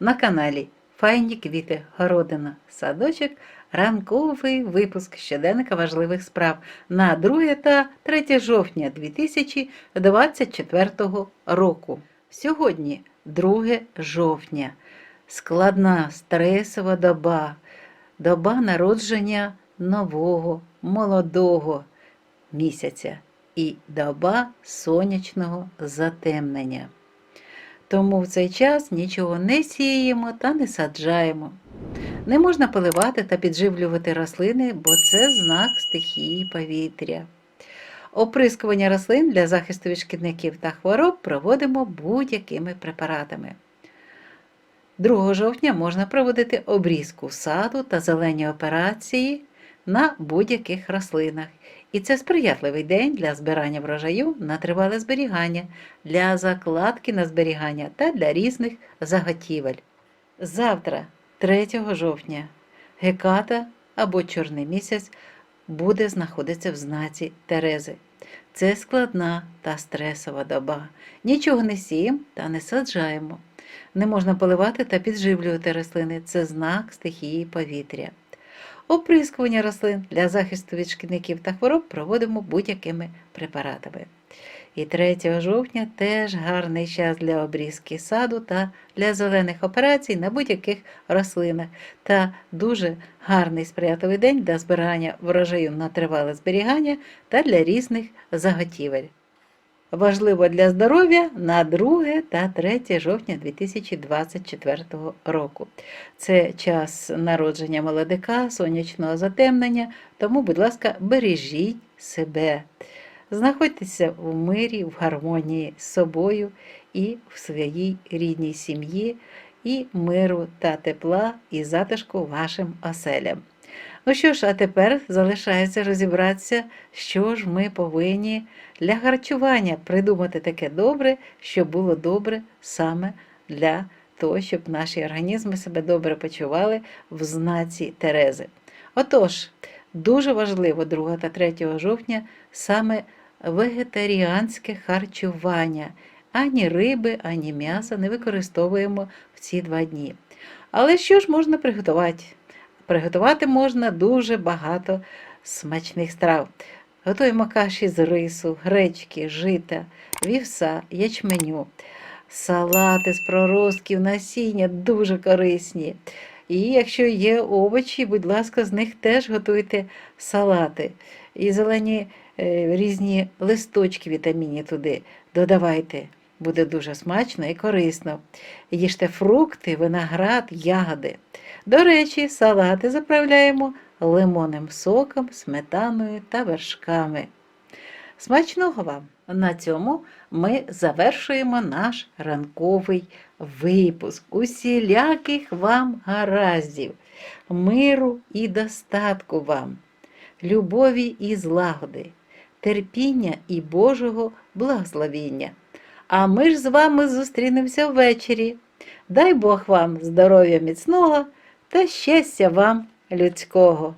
на каналі Файні квіти, городина, садочок, ранковий випуск щоденника важливих справ на 2 та 3 жовтня 2024 року. Сьогодні 2 жовтня. Складна стресова доба, доба народження нового, молодого місяця і доба сонячного затемнення. Тому в цей час нічого не сіємо та не саджаємо. Не можна поливати та підживлювати рослини, бо це знак стихії повітря. Оприскування рослин для захисту від шкідників та хвороб проводимо будь-якими препаратами. 2 жовтня можна проводити обрізку саду та зелені операції на будь-яких рослинах. І це сприятливий день для збирання врожаю на тривале зберігання, для закладки на зберігання та для різних заготівель. Завтра, 3 жовтня, Геката або Чорний місяць буде знаходитися в знаці Терези. Це складна та стресова доба. Нічого не сіємо та не саджаємо. Не можна поливати та підживлювати рослини. Це знак стихії повітря. Оприскування рослин для захисту від шкідників та хвороб проводимо будь-якими препаратами. І 3 жовтня теж гарний час для обрізки саду та для зелених операцій на будь-яких рослинах, та дуже гарний сприятливий день для збирання врожаю на тривале зберігання та для різних заготівель. Важливо для здоров'я на 2 та 3 жовтня 2024 року. Це час народження молодика, сонячного затемнення, тому, будь ласка, бережіть себе. Знаходьтеся в мирі, в гармонії з собою і в своїй рідній сім'ї, і миру та тепла і затишку вашим оселям. Ну що ж, а тепер залишається розібратися, що ж ми повинні для харчування придумати таке добре, щоб було добре саме для того, щоб наші організми себе добре почували в знаці Терези. Отож, дуже важливо 2 та 3 жовтня саме вегетаріанське харчування. Ані риби, ані м'яса не використовуємо в ці два дні. Але що ж можна приготувати? Приготувати можна дуже багато смачних страв. Готуємо каші з рису, гречки, жита, вівса, ячменю, салати з проростків, насіння дуже корисні. І якщо є овочі, будь ласка, з них теж готуйте салати. І зелені е, різні листочки вітамінні туди додавайте. Буде дуже смачно і корисно. Їжте фрукти, виноград, ягоди. До речі, салати заправляємо лимонним соком, сметаною та вершками. Смачного вам! На цьому ми завершуємо наш ранковий випуск. Усіляких вам гараздів, миру і достатку вам, любові і злагоди, терпіння і Божого благословіння. А ми ж з вами зустрінемося ввечері. Дай Бог вам здоров'я міцного та щастя вам людського.